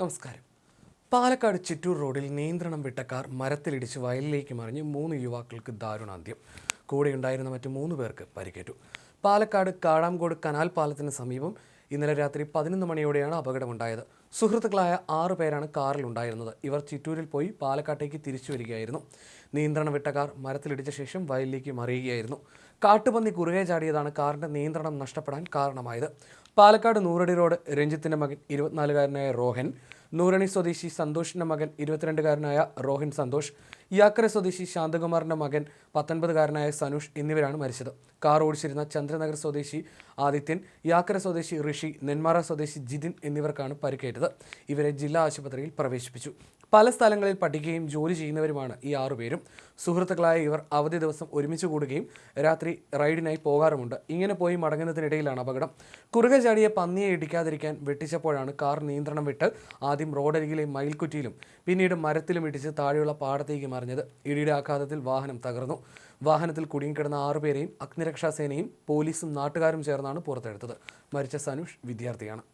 നമസ്കാരം. പാലക്കാട് ചിറ്റൂർ റോഡിൽ നിയന്ത്രണം വിട്ട കാർ മരത്തിലിടിച്ച് വയലിലേക്ക് മറിഞ്ഞ് മൂന്ന് യുവാക്കൾക്ക് ദാരുണാന്ത്യം. കൂടെയുണ്ടായിരുന്ന മറ്റ് മൂന്ന് പേർക്ക് പരിക്കേറ്റു. പാലക്കാട് കാടാംകോട് കനാൽ പാലത്തിന് സമീപം ഇന്നലെ രാത്രി പതിനൊന്ന് മണിയോടെയാണ് അപകടമുണ്ടായത്. സുഹൃത്തുക്കളായ ആറ് പേരാണ് കാറിൽ ഉണ്ടായിരുന്നത്. ഇവർ ചിറ്റൂരിൽ പോയി പാലക്കാട്ടേക്ക് തിരിച്ചു വരികയായിരുന്നു. നിയന്ത്രണം വിട്ട കാർ മരത്തിലിടിച്ച ശേഷം വയലിലേക്ക് മറിയുകയായിരുന്നു. കാട്ടുപന്നി കുറുകെ ചാടിയതാണ് കാറിന്റെ നിയന്ത്രണം നഷ്ടപ്പെടാൻ കാരണമായത്. പാലക്കാട് നൂറടി റോഡ് രഞ്ജിത്തിന്റെ മകൻ ഇരുപത്തിനാലുകാരനായ റോഹൻ നൂറണി സ്വദേശി സന്തോഷിന്റെ മകൻ ഇരുപത്തിരണ്ടുകാരനായ റോഹിൻ സന്തോഷ് യാക്കര സ്വദേശി ശാന്തകുമാറിന്റെ മകൻ പത്തൊൻപതുകാരനായ സനുഷ് എന്നിവരാണ് മരിച്ചത്. കാർ ഓടിച്ചിരുന്ന ചന്ദ്രനഗർ സ്വദേശി ആദിത്യൻ യാക്കര സ്വദേശി ഋഷി നെന്മാറ സ്വദേശി ജിതിൻ എന്നിവർക്കാണ് പരിക്കേറ്റത്. ഇവരെ ജില്ലാ ആശുപത്രിയിൽ പ്രവേശിപ്പിച്ചു. പല സ്ഥലങ്ങളിൽ പഠിക്കുകയും ജോലി ചെയ്യുന്നവരുമാണ് ഈ ആറുപേരും സുഹൃത്തുക്കളായ ഇവർ അവധി ദിവസം ഒരുമിച്ച് കൂടുകയും രാത്രി റൈഡിനായി പോകാറുമുണ്ട്. ഇങ്ങനെ പോയി മടങ്ങുന്നതിനിടയിലാണ് അപകടം. കുറുകെ ചാടിയ പന്നിയെ ഇടിക്കാതിരിക്കാൻ വെട്ടിച്ചപ്പോഴാണ് കാർ നിയന്ത്രണം വിട്ട് ആദ്യം റോഡരികിലെ മയിൽക്കുറ്റിയിലും പിന്നീട് മരത്തിലും ഇടിച്ച് താഴെയുള്ള പാടത്തേക്ക് മറിഞ്ഞത് ഇടിയുടെ ആഘാതത്തിൽ വാഹനം തകർന്നു. വാഹനത്തിൽ കുടുങ്ങിക്കിടന്ന ആറുപേരെയും അഗ്നിരക്ഷാസേനയും പോലീസും നാട്ടുകാരും ചേർന്നാണ് പുറത്തെടുത്തത്. മരിച്ച സനുഷ് വിദ്യാർത്ഥിയാണ്.